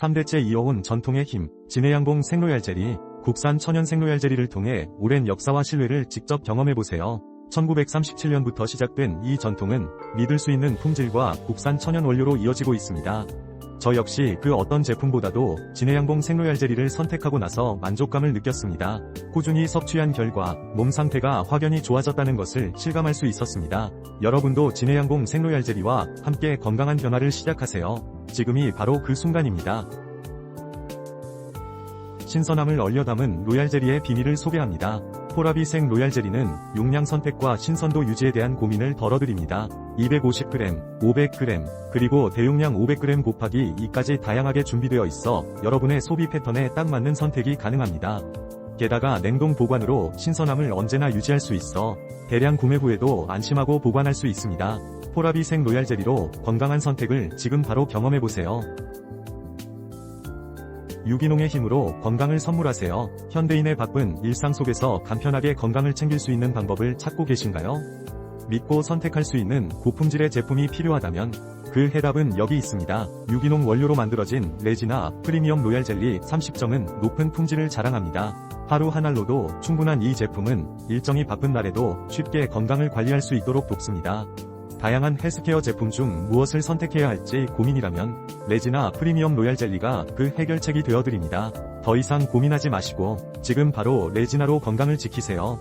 3대째 이어온 전통의 힘, 진해양봉 생로얄 젤리, 국산 천연 생로얄 젤리를 통해 오랜 역사와 신뢰를 직접 경험해보세요. 1937년부터 시작된 이 전통은 믿을 수 있는 품질과 국산 천연 원료로 이어지고 있습니다. 저 역시 그 어떤 제품보다도 진해양봉 생로얄 젤리를 선택하고 나서 만족감을 느꼈습니다. 꾸준히 섭취한 결과 몸 상태가 확연히 좋아졌다는 것을 실감할 수 있었습니다. 여러분도 진해양봉 생로얄 젤리와 함께 건강한 변화를 시작하세요. 지금이 바로 그 순간입니다. 신선함을 얼려 담은 로얄젤리의 비밀을 소개합니다. 포라비생 로얄젤리는 용량 선택과 신선도 유지에 대한 고민을 덜어드립니다. 250g, 500g, 그리고 대용량 500g 곱하기 2까지 다양하게 준비되어 있어 여러분의 소비 패턴에 딱 맞는 선택이 가능합니다. 게다가 냉동 보관으로 신선함을 언제나 유지할 수 있어 대량 구매 후에도 안심하고 보관할 수 있습니다. 포라비생 로얄젤리로 건강한 선택을 지금 바로 경험해보세요. 유기농의 힘으로 건강을 선물하세요. 현대인의 바쁜 일상 속에서 간편하게 건강을 챙길 수 있는 방법을 찾고 계신가요? 믿고 선택할 수 있는 고품질의 제품이 필요하다면 그 해답은 여기 있습니다. 유기농 원료로 만들어진 레지나 프리미엄 로얄 젤리 30점은 높은 품질을 자랑합니다. 하루 한 알로도 충분한 이 제품은 일정이 바쁜 날에도 쉽게 건강을 관리할 수 있도록 돕습니다. 다양한 헬스케어 제품 중 무엇을 선택해야 할지 고민이라면 레지나 프리미엄 로얄 젤리가 그 해결책이 되어드립니다. 더 이상 고민하지 마시고 지금 바로 레지나로 건강을 지키세요.